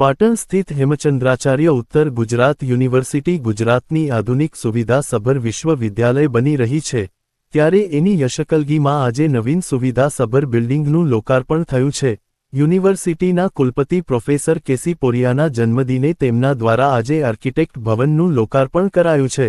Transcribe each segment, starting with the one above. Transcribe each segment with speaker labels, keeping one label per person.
Speaker 1: પાટણ સ્થિત હેમચંદ્રાચાર્ય ઉત્તર ગુજરાત યુનિવર્સિટી ગુજરાતની આધુનિક સુવિધાસભર વિશ્વવિદ્યાલય બની રહી છે. ત્યારે એની યશકલગીમાં આજે નવીન સુવિધાસભર બિલ્ડિંગનું લોકાર્પણ થયું છે. યુનિવર્સિટીના કુલપતિ પ્રોફેસર કેસી પોરિયાના જન્મદિને તેમના દ્વારા આજે આર્કિટેક્ટ ભવનનું લોકાર્પણ કરાયું છે.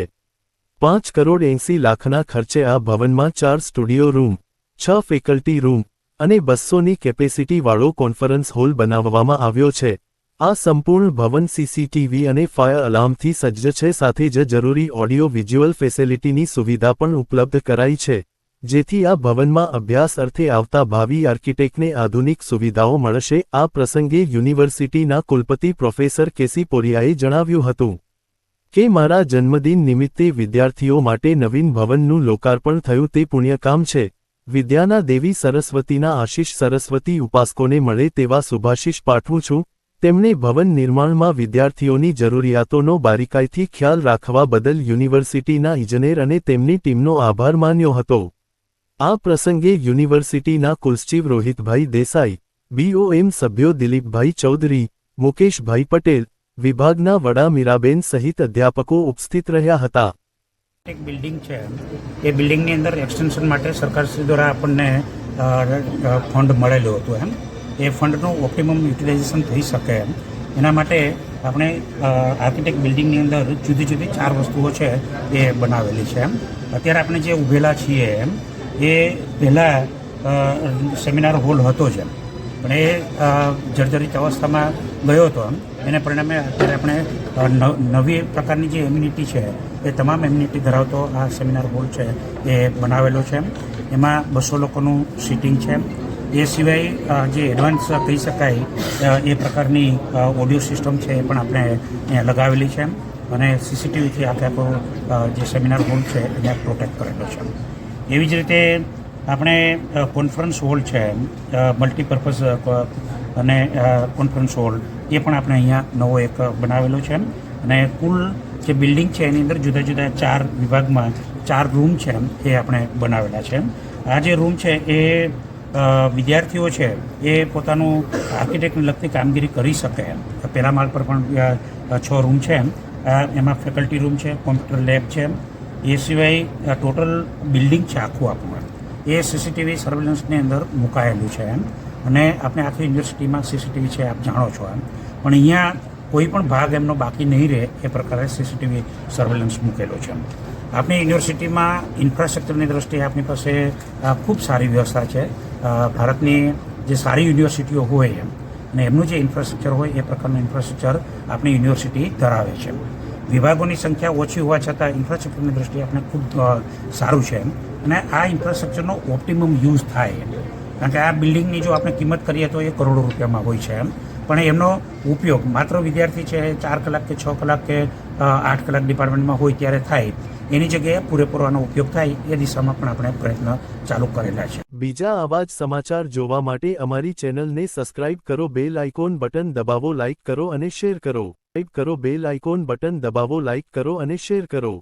Speaker 1: પાંચ કરોડ એંસી લાખના ખર્ચે આ ભવનમાં ચાર સ્ટુડિયો રૂમ, છ ફેકલ્ટી રૂમ અને બસ્સોની કેપેસિટીવાળો કોન્ફરન્સ હોલ બનાવવામાં આવ્યો છે. આ સંપૂર્ણ ભવન સીસીટીવી અને ફાયર અલાર્મથી સજ્જ છે, સાથે જ જરૂરી ઓડિયો વિઝ્યુઅલ ફેસિલિટીની સુવિધા પણ ઉપલબ્ધ કરાઈ છે, જેથી આ ભવનમાં અભ્યાસ અર્થે આવતા ભાવિ આર્કિટેક્ટને આધુનિક સુવિધાઓ મળશે. આ પ્રસંગે યુનિવર્સિટીના કુલપતિ પ્રોફેસર કેસી પોરિયાએ જણાવ્યું હતું કે, મારા જન્મદિન નિમિત્તે વિદ્યાર્થીઓ માટે નવીન ભવનનું લોકાર્પણ થયું તે પુણ્યકામ છે. વિદ્યાના દેવી સરસ્વતીના આશીષ સરસ્વતી ઉપાસકોને મળે તેવા શુભાશીષ પાઠવું છું. તેમણે ભવન નિર્માણમાં વિદ્યાર્થીઓની જરૂરિયાતોનો બારીકાઈથી ખ્યાલ રાખવા બદલ યુનિવર્સિટીના ઇજનેર અને તેમની ટીમનો આભાર માન્યો હતો. આ પ્રસંગે યુનિવર્સિટીના કુલસચિવ રોહિતભાઈ દેસાઈ, બીઓએમ સભ્યો દિલીપભાઈ ચૌધરી, મુકેશભાઈ પટેલ, વિભાગના વડા મીરાબેન સહિત અધ્યાપકો ઉપસ્થિત રહ્યા હતા.
Speaker 2: એક બિલ્ડિંગ છે. એ બિલ્ડિંગની અંદર એક્સટેન્શન માટે સરકારશ્રી દ્વારા આપણને ફંડ મળેલું હતું એમ. એ ફંડનું ઓપ્ટિમમ યુટિલાઇઝેશન થઈ શકે એમ. એના માટે આપણે આર્કિટેક્ટ બિલ્ડિંગની અંદર જુદી જુદી ચાર વસ્તુઓ છે એ બનાવેલી છે એમ. અત્યારે આપણે જે ઊભેલા છીએ એમ, એ પહેલાં સેમિનાર હોલ હતો જ એમ. પણ એ જર્જરિત અવસ્થામાં ગયો હતો એમ. એને પરિણામે અત્યારે આપણે નવી પ્રકારની જે એમ્યુનિટી છે, એ તમામ એમ્યુનિટી ધરાવતો આ સેમિનાર હોલ છે એ બનાવેલો છે એમ. એમાં બસો લોકોનું સિટિંગ છે એ સિવાય જે એડવાન્સ કહી શકાય એ પ્રકારની ઓડિયો સિસ્ટમ છે એ પણ આપણે લગાવેલી છે અને સીસીટીવીથી આખે આખો જે સેમિનાર હોલ છે એને પ્રોટેક્ટ કરેલો છે. એવી જ રીતે આપણે કોન્ફરન્સ હોલ છે મલ્ટીપર્પઝ અને કોન્ફરન્સ હોલ એ પણ આપણે અહીંયા નવો એક બનાવેલો છે અને કુલ જે બિલ્ડિંગ છે એની અંદર જુદા જુદા ચાર વિભાગમાં ચાર રૂમ છે એ આપણે બનાવેલા છે આ જે રૂમ છે એ વિદ્યાર્થીઓ છે, એ પોતાનું આર્કિટેક્ટને લગતી કામગીરી કરી શકે એમ. પહેલા માળ પર પણ છ રૂમ છે એમ. એમાં ફેકલ્ટી રૂમ છે, કોમ્પ્યુટર લેબ છે એ સિવાય ટોટલ બિલ્ડિંગ છે આખું આપણું એ સીસીટીવી સર્વેલન્સની અંદર મુકાયેલું છે એમ. અને આપણે આખી યુનિવર્સિટીમાં સીસીટીવી છે, આપ જાણો છો એમ. પણ અહીંયા કોઈ પણ ભાગ એમનો બાકી નહીં રહે, એ પ્રકારે સીસીટીવી સર્વેલન્સ મૂકેલો છે આપણી યુનિવર્સિટીમાં ઇન્ફ્રાસ્ટ્રક્ચરની દ્રષ્ટિએ આપણી પાસે ખૂબ સારી વ્યવસ્થા છે. ભારતની જે સારી યુનિવર્સિટીઓ હોય એમ, અને એમનું જે ઇન્ફ્રાસ્ટ્રક્ચર હોય એ પ્રકારનું ઇન્ફ્રાસ્ટ્રક્ચર આપણી યુનિવર્સિટી ધરાવે છે. વિભાગોની સંખ્યા ઓછી હોવા છતાં ઇન્ફ્રાસ્ટ્રક્ચરની દ્રષ્ટિએ આપણે ખૂબ સારું છે એમ. અને આ ઇન્ફ્રાસ્ટ્રક્ચરનો ઓપ્ટિમમ યુઝ થાય કારણ કે આ બિલ્ડિંગની જો આપણે કિંમત કરીએ તો એ કરોડો રૂપિયામાં હોય છે એમ. પણ એમનો ઉપયોગ માત્ર વિદ્યાર્થી છે, ચાર કલાક કે છ કલાક કે આઠ કલાક ડિપાર્ટમેન્ટમાં હોય ત્યારે થાય. એની જગ્યાએ પૂરેપૂરો આનો ઉપયોગ થાય એ દિશામાં પણ આપણે પ્રયત્ન ચાલુ કરેલા છે.
Speaker 1: બીજા આવા સમાચાર જોવા માટે અમારી ચેનલને સબસ્ક્રાઇબ કરો, બેલ આઇકોન બટન દબાવો, લાઇક કરો અને શેર કરો. ટાઈપ કરો, બેલ આઇકોન બટન દબાવો, લાઇક કરો અને શેર કરો.